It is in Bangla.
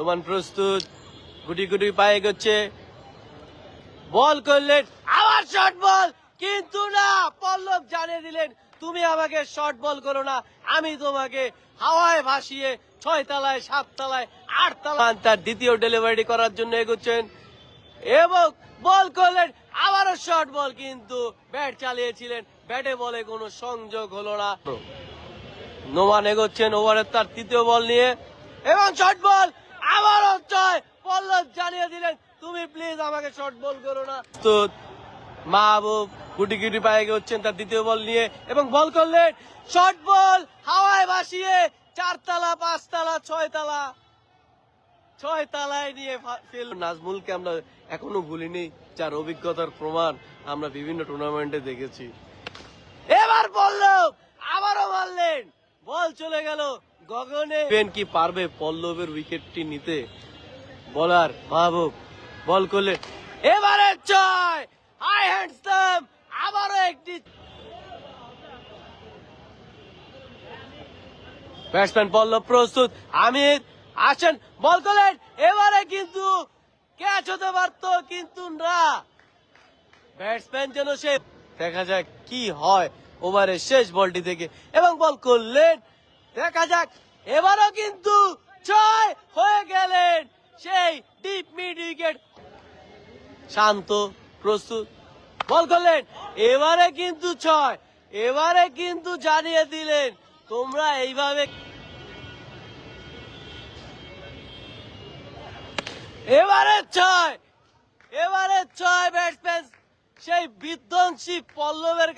নোমান প্রস্তুত? গুটি গুটি পায়ে গেছে বল করলেন আবার শর্ট বল কিন্তু না, পল্লব জানিয়ে দিলেন, তুমি আমাকে শর্ট বল করো না। আমি তোমাকে হাওয়ায় ভাসিয়ে ছয় তলায়, সাত তলায়, আট তলায় তার দ্বিতীয় ডেলিভারি করার জন্য এগোচ্ছেন। এবং বল করলেন আবারও শর্ট বল কিন্তু ব্যাট চালিয়েছিলেন। ব্যাটে বলে কোনো সংযোগ হলো না। নোমান এগোচ্ছেন ওভারের তার তৃতীয় বল নিয়ে। এবং শর্ট বল আবারও ছয় পল্লব জানিয়ে দিলেন, তুমি প্লিজ আমাকে শর্ট বল করো না। তো মাহবুব গুটি গুটি পায়ে হচ্ছেন তার দ্বিতীয় বল নিয়ে এবং বল করলেন। শর্ট বল হাওয়ায় ভাসিয়ে চারতলা, পাঁচতলা, ছয়তলা ছয় তালায় নিয়ে ফেল নাজমুলকে আমরা এখনও ভুলিনি, যার অভিজ্ঞতার প্রমাণ আমরা বিভিন্ন টুর্নামেন্টে দেখেছি। এবার পল্লব আবারও মারলেন বল চলে গেল গগনে। কি পারবে পল্লবের উইকেটটি নিতে? বলার মাহবুব, বল করলেন, এবারে ছয় হাই হ্যান্ডসাম আবারও একটি ব্যাটসম্যান পল্লব প্রস্তুত, আমির আসেন, বল করলেন, এবারে কিন্তু ক্যাচ হতে পারত, কিন্তু না। ব্যাটসম্যান যেন সে দেখা যাক কি হয়। ওভারের শেষ বলটি থেকে। এবং বল করলেন, দেখা যাক, এবারও কিন্তু ছয় হয়ে গেলেন সেই ডিপ মিড উইকেট শান্ত, প্রস্তুত, বল করলেন, এবারে কিন্তু ছয়, এবারে কিন্তু জানিয়ে দিলেন, তোমরা এইভাবে এবারে ছয় এবারে ছয় ব্যাটসম্যান সেই বিধ্বংসী পল্লবের